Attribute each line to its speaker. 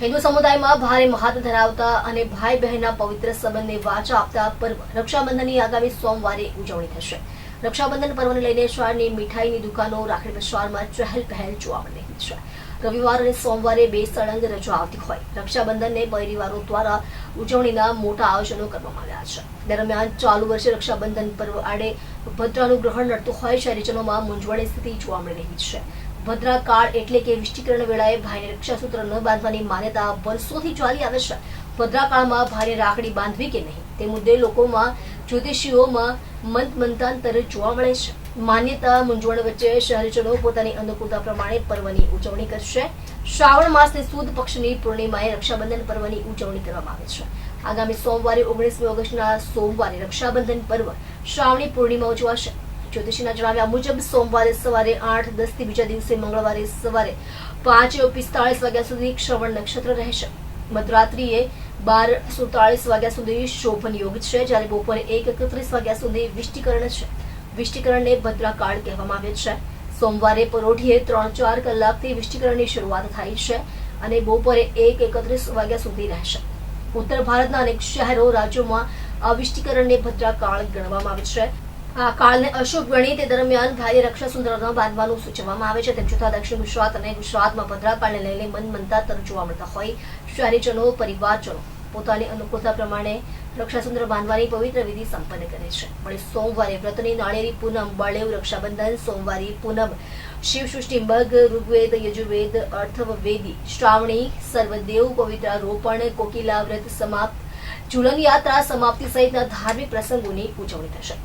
Speaker 1: હિન્દુ સમુદાયમાં ભારે મહત્વ ધરાવતા અને ભાઈ બહેનના પવિત્ર સંબંધને વાચા આપતા પર્વ રક્ષાબંધનની આગામી સોમવારે ઉજવણી થશે. રક્ષાબંધન પર્વને લઈને શહેરની મીઠાઈની દુકાનો રાખડી બજારમાં ચહેલ પહેલ જોવા મળી રહી છે. રવિવાર અને સોમવારે બે સળંગ રજા આવતી હોય. રક્ષાબંધનને પરિવારો દ્વારા ઉજવણીના મોટા આયોજનો કરવામાં આવ્યા છે. દરમિયાન ચાલુ વર્ષે રક્ષાબંધન પર્વ આડે ભદ્રાનું ગ્રહણ નડતું હોય શહેરીજનોમાં મૂંઝવણની સ્થિતિ જોવા મળી રહી છે. ભદ્રા કાળ એટલે કે વિષ્ટીકરણ વેળાએ ભાઈને રક્ષાસૂત્ર ન બાંધવાની માન્યતા વર્ષોથી ચાલી આવે છે. ભદ્રા કાળમાં ભાઈને રાખડી બાંધવી કે નહીં? તે મુદ્દે લોકોમાં જ્યોતિષીઓમાં મંત મંતાંતર જોવા મળે છે. માન્યતા મૂંઝવણ વચ્ચે શહેરીજનો પોતાની અનુકૂળતા પ્રમાણે પર્વની ઉજવણી કરશે. શ્રાવણ માસની સુદ પક્ષની પૂર્ણિમાએ રક્ષાબંધન પર્વની ઉજવણી કરવામાં આવે છે. આગામી સોમવારે ઓગણીસમી ઓગસ્ટના સોમવારે રક્ષાબંધન પર્વ શ્રાવણી પૂર્ણિમા ઉજવાશે જ્યોતિષીના જણાવ્યા મુજબ સોમવારે સવારે આઠ દસથી બીજા દિવસે મંગળવારે સવારે પાંચ, પિસ્તાળીસ વાગ્યા સુધી શ્રવણ નક્ષત્ર રહેશે. મધરાત્રિએ બાર, સુડતાળીસ વાગ્યા સુધી શોભન યોગ છે, જ્યારે બપોરે એક, એકત્રીસ વાગ્યા સુધી વિષ્ટિકરણ છે. વિષ્ટીકરણને ભદ્રાકાળ કહેવામાં આવે છે. સોમવારે પરોઢીએ ત્રણ, ચાર કલાકથી વિષ્ટિકરણની શરૂઆત થાય છે અને બપોરે એક, એકત્રીસ વાગ્યા સુધી રહેશે. ઉત્તર ભારતના અનેક શહેરો રાજ્યોમાં આ વિષ્ટીકરણને ભદ્રાકાળ ગણવામાં આવે છે. આ કાળને અશુભ ગણી તે દરમિયાન ગાય રક્ષા સુંદર બાંધવાનું સૂચવવામાં આવે છે. તેમ છતાં દક્ષિણ ગુજરાત અને ગુજરાતમાં ભદ્રાકાળને લઈને મન મનતા તર જોવા મળતા હોય. શહેરીજનો, પરિવારજનો પોતાની અનુકૂળતા પ્રમાણે રક્ષાસુંદર બાંધવાની પવિત્ર વિધિ સંપન્ન કરે છે. પણ સોમવારે વ્રતની નાળેરી પૂનમ બળેવ રક્ષાબંધન, સોમવારી પૂનમ, શિવસૃષ્ટિ, મગ, ઋગ્વેદ, યજુર્વેદ, અર્થવેદી, શ્રાવણી, સર્વદેવ પવિત્ર રોપણ કોકિલા વ્રત સમાપ્ત ઝુલન યાત્રા સમાપ્તિ સહિતના ધાર્મિક પ્રસંગોની ઉજવણી થશે.